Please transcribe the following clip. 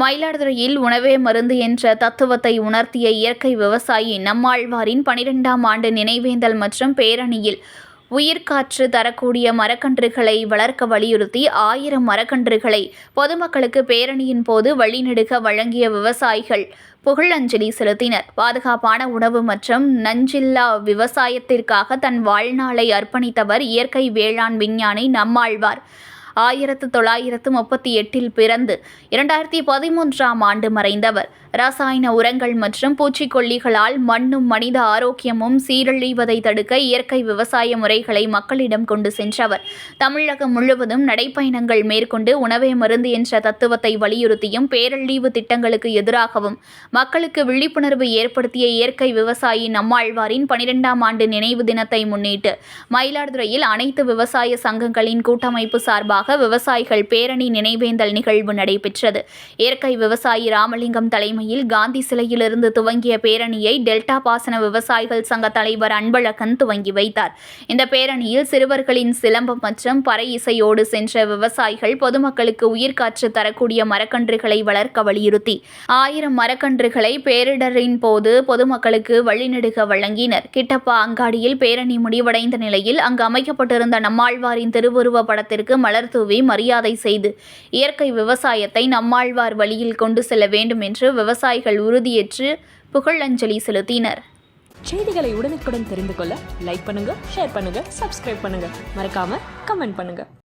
மயிலாடுதுறையில் உணவே மருந்து என்ற தத்துவத்தை உணர்த்திய இயற்கை விவசாயி நம்மாழ்வாரின் பனிரெண்டாம் ஆண்டு நினைவேந்தல் மற்றும் பேரணியில் உயிர்காற்று தரக்கூடிய மரக்கன்றுகளை வளர்க்க வலியுறுத்தி ஆயிரம் மரக்கன்றுகளை பொதுமக்களுக்கு பேரணியின் போது வழிநெடுக வழங்கிய விவசாயிகள் புகழஞ்சலி செலுத்தினர். பாதுகாப்பான உணவு மற்றும் நஞ்சில்லா விவசாயத்திற்காக தன் வாழ்நாளை அர்ப்பணித்தவர் இயற்கை வேளாண் விஞ்ஞானி நம்மாழ்வார். ஆயிரத்து தொள்ளாயிரத்து முப்பத்தி எட்டில் பிறந்து இரண்டாயிரத்தி பதிமூன்றாம் ஆண்டு மறைந்தவர். ரசாயன உரங்கள் மற்றும் பூச்சிக்கொல்லிகளால் மண்ணும் மனித ஆரோக்கியமும் சீரழிவதை தடுக்க இயற்கை விவசாய முறைகளை மக்களிடம் கொண்டு சென்றவர். தமிழகம் முழுவதும் நடைப்பயணங்கள் மேற்கொண்டு உணவே மருந்து என்ற தத்துவத்தை வலியுறுத்தியும் பேரழிவு திட்டங்களுக்கு எதிராகவும் மக்களுக்கு விழிப்புணர்வு ஏற்படுத்திய இயற்கை விவசாயி நம்மாழ்வாரின் பனிரெண்டாம் ஆண்டு நினைவு தினத்தை முன்னிட்டு மயிலாடுதுறையில் அனைத்து விவசாய சங்கங்களின் கூட்டமைப்பு சார்பாக விவசாயிகள் பேரணி நினைவேந்தல் நிகழ்வு நடைபெற்றது. இயற்கை விவசாயி ராமலிங்கம் தலைமையில் காந்தி சிலையிலிருந்து துவங்கிய பேரணியை டெல்டா பாசன விவசாயிகள் சங்க தலைவர் அன்பழகன் துவங்கி வைத்தார். இந்த பேரணியில் சிறுவர்களின் சிலம்பம் மற்றும் பறை இசையோடு சென்ற விவசாயிகள் பொதுமக்களுக்கு உயிர்காற்று தரக்கூடிய மரக்கன்றுகளை வளர்க்க வலியுறுத்தி ஆயிரம் மரக்கன்றுகளை பேரிடரின் போது பொதுமக்களுக்கு வழிநெடுக வழங்கினர். கிட்டப்பா அங்காடியில் பேரணி முடிவடைந்த நிலையில் அங்கு அமைக்கப்பட்டிருந்த நம்மாழ்வாரின் திருவுருவ படத்திற்கு மலர் தூவி மரியாதை செய்து இயற்கை விவசாயத்தை நம்மாழ்வார் வழியில் கொண்டு செல்ல வேண்டும் என்று விவசாயிகள் உறுதியேற்று புகழஞ்சலி செலுத்தினர். செய்திகளை உடனுக்குடன் தெரிந்து கொள்ள லைக் பண்ணுங்க ஷேர் பண்ணுங்க சப்ஸ்கிரைப் பண்ணுங்க. மறக்காம கமெண்ட் பண்ணுங்க.